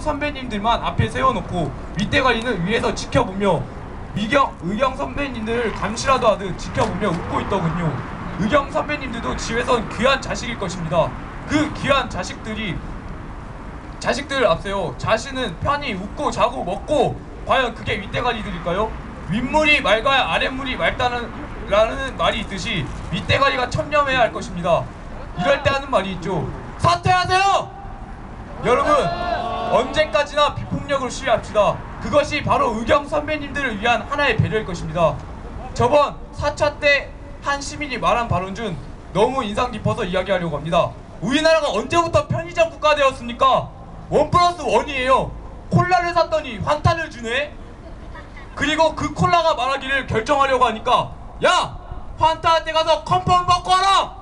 의경 선배님들만 앞에 세워놓고 윗대가리는 위에서 지켜보며 미경 의경 선배님들을 감시라도 하듯 지켜보며 웃고 있더군요. 의경 선배님들도 집에선 귀한 자식일 것입니다. 그 귀한 자식들이 자식들을 앞세워 자신은 편히 웃고 자고 먹고 과연 그게 윗대가리들일까요? 윗물이 맑아야 아랫물이 맑다는 라는 말이 있듯이 윗대가리가 천념해야 할 것입니다. 이럴 때 하는 말이 있죠. 사퇴하세요! 여러분 언제까지나 비폭력을 시위합시다. 그것이 바로 의경 선배님들을 위한 하나의 배려일 것입니다. 저번 4차 때 한 시민이 말한 발언 중 너무 인상 깊어서 이야기하려고 합니다. 우리나라가 언제부터 편의점 국가 되었습니까? 원 플러스 원이에요. 콜라를 샀더니 환타를 주네. 그리고 그 콜라가 말하기를 결정하려고 하니까 야 환타한테 가서 컨펌 받고 와라.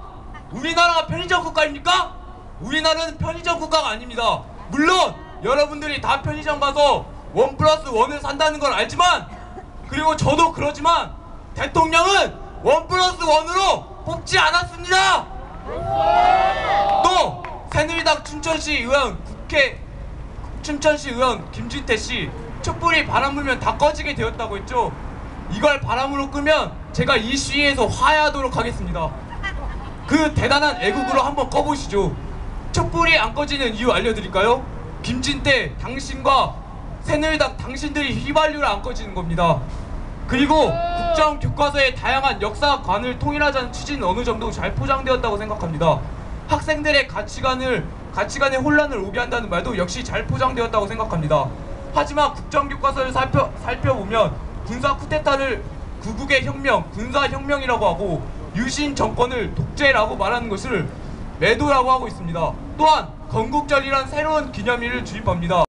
우리나라가 편의점 국가입니까? 우리나라는 편의점 국가가 아닙니다. 물론 여러분들이 다 편의점 가서 원 플러스 원을 산다는 걸 알지만 그리고 저도 그러지만 대통령은 원 플러스 원으로 뽑지 않았습니다. 또 새누리당 춘천시 의원 국회 춘천시 의원 김진태 씨 촛불이 바람 불면 다 꺼지게 되었다고 했죠. 이걸 바람으로 끄면 제가 이 시위에서 화해하도록 하겠습니다. 그 대단한 애국으로 한번 꺼보시죠. 촛불이 안 꺼지는 이유 알려드릴까요? 김진태 당신과 새누리당 당신들이 휘발유를 안 꺼지는 겁니다. 그리고 국정 교과서의 다양한 역사관을 통일하자는 취지는 어느 정도 잘 포장되었다고 생각합니다. 학생들의 가치관을 가치관의 혼란을 오게 한다는 말도 역시 잘 포장되었다고 생각합니다. 하지만 국정 교과서를 살펴 살펴보면 군사 쿠데타를 구국의 혁명, 군사 혁명이라고 하고 유신 정권을 독재라고 말하는 것을 매도라고 하고 있습니다. 또한 건국절이란 새로운 기념일을 주입합니다.